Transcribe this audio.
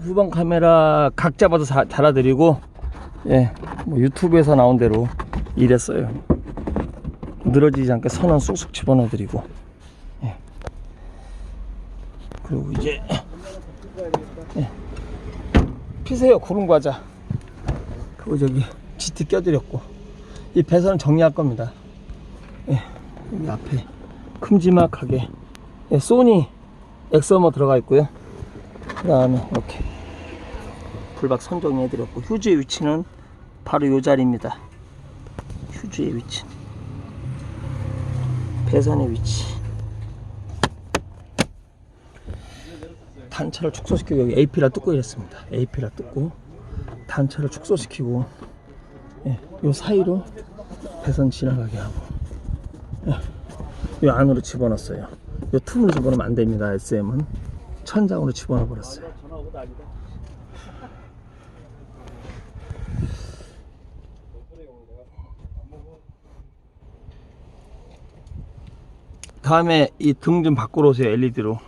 후방 카메라 각 잡아서 자- 달아드리고 예, 뭐 유튜브에서 나온 대로 일했어요. 늘어지지 않게 선은 쑥쑥 집어넣어드리고 예. 그리고 이제 예. 피세요 구름 과자. 그리고 저기 GT 껴드렸고 이 배선은 정리할 겁니다. 예, 여기 앞에 큼지막하게 예, 소니 엑서머 들어가 있고요. 그 다음에 이렇게 불박 선정해 드렸고 휴지의 위치는 바로 이 자리입니다. 휴지의 위치. 배선의 위치. 단차를 축소시키고 여기 AP라 뜯고 이랬습니다. AP라 뜯고 단차를 축소시키고 예, 요 사이로 배선 지나가게 하고 예, 요 안으로 집어넣었어요. 요 틈으로 집어넣으면 안 됩니다. SM은 천장으로 집어넣어 버렸어요. 다음에 이 등 좀 바꾸러 오세요 LED로